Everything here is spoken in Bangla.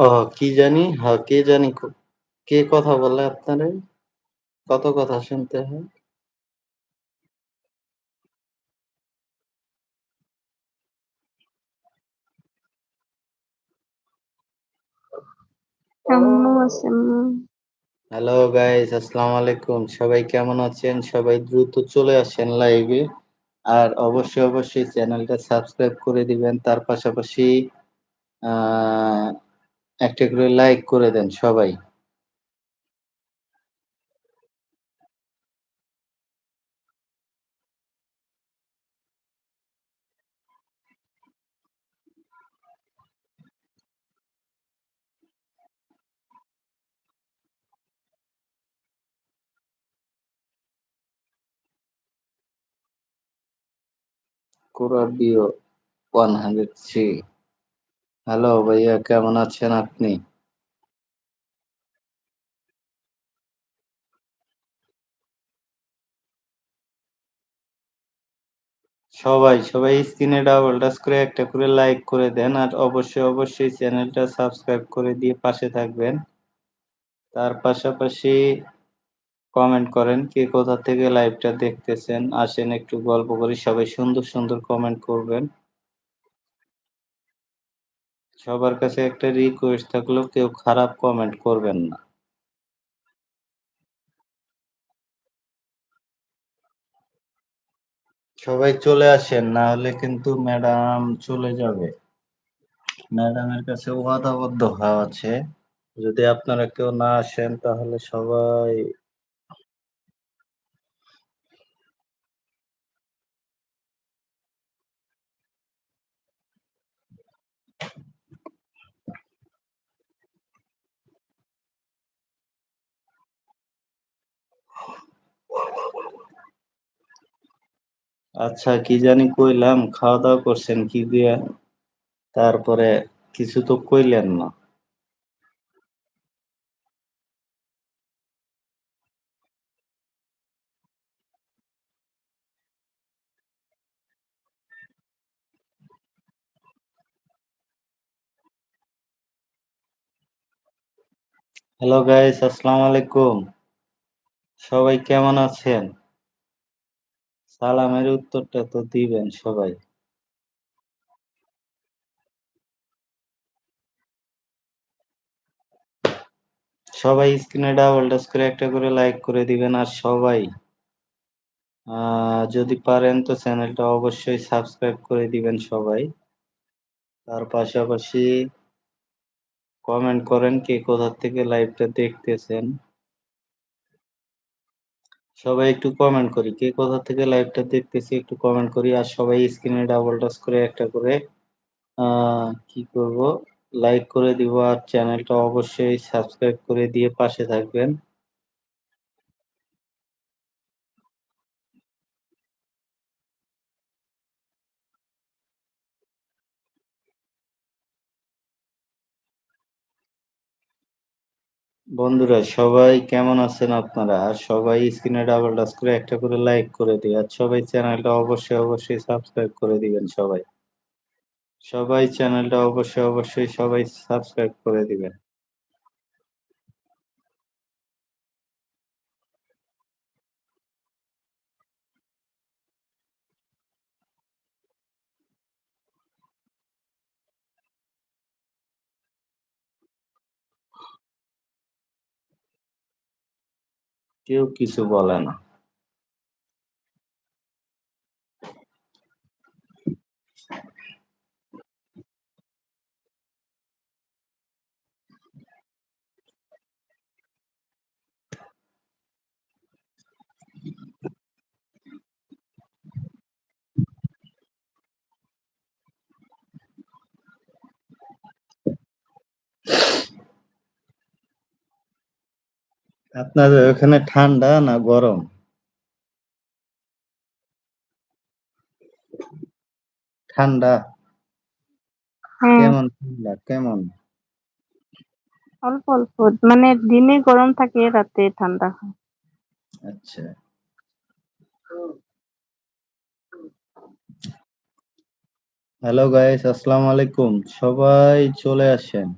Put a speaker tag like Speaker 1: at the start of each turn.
Speaker 1: ও কি জানি? হ্যাঁ কে জানি কে কথা বলে আপনারে? কত কথা শুনতে হয়? হ্যালো গাইস আসসালামু আলাইকুম। সবাই কেমন আছেন? সবাই দ্রুত চলে আসেন লাইভে আর অবশ্যই অবশ্যই চ্যানেলটা সাবস্ক্রাইব করে দিবেন। তার পাশাপাশি আহ, একটা করে লাইক করে দেন সবাই। কুরাবিও ওয়ান হান্ড্রেড থ্রি হ্যালো ভাইয়া, কেমন আছেন আপনি? সবাই সবাই স্ক্রিনে ডাবল টাচ করে একটা করে লাইক করে দেন আর অবশ্যই অবশ্যই চ্যানেলটা সাবস্ক্রাইব করে দিয়ে পাশে থাকবেন। তার পাশাপাশি কমেন্ট করেন কে কোথা থেকে লাইভটা দেখতেছেন, আসেন একটু গল্প করি সবাই সুন্দর সুন্দর কমেন্ট করবেন। সবার কাছে একটা রিকোয়েস্ট থাকলেও কেউ খারাপ কমেন্ট করবেন না। সবাই চলে আসেন, না হলে কিন্তু ম্যাডাম চলে যাবে। ম্যাডামের কাছে ওয়াদাবদ্ধ হওয়া আছে। যদি আপনারা কেউ না আসেন, তাহলে সবাই আচ্ছা কি জানি কইলাম খাওয়া দাওয়া করছেন কি দিয়ে? তারপরে কিছু তো কইলেন না। হ্যালো গাইস আসসালামু আলাইকুম। সবাই কেমন আছেন? সালামের উত্তরটা তো দিবেন সবাই। সবাই স্ক্রিনে ডাবল টাচ করে একটা করে লাইক করে দিবেন আর সবাই। যদি পারেন তো চ্যানেলটা অবশ্যই সাবস্ক্রাইব করে দিবেন সবাই। তার পাশাপাশি কমেন্ট করেন কে কোথা থেকে লাইভটা দেখতেছেন। সবাই একটু কমেন্ট করি। কে কোথা থেকে লাইভটা দেখতেছি একটু কমেন্ট করি। আর সবাই স্ক্রিনে ডাবল টাচ করে একটা করে কি করব? লাইক করে দিব। আর চ্যানেলটা অবশ্যই সাবস্ক্রাইব করে দিয়ে পাশে থাকবেন। বন্ধুরা, সবাই কেমন আছেন আপনারা? আর সবাই স্ক্রিনে ডাবল টাচ করে একটা করে লাইক করে দিই আর সবাই চ্যানেলটা অবশ্যই অবশ্যই সাবস্ক্রাইব করে দিবেন সবাই। সবাই চ্যানেলটা অবশ্যই অবশ্যই সবাই সাবস্ক্রাইব করে দিবেন। কেউ কিছু বলে না। আপনাদের ওখানে ঠান্ডা না গরম? ঠান্ডা।
Speaker 2: হ্যাঁ।
Speaker 1: কেমন ঠান্ডা? কেমন?
Speaker 2: অল্প অল্প। মানে দিনে গরম থাকে রাতে ঠান্ডা হয়।
Speaker 1: আচ্ছা। হ্যালো গাইস আসসালামু আলাইকুম। সবাই চলে আসেন।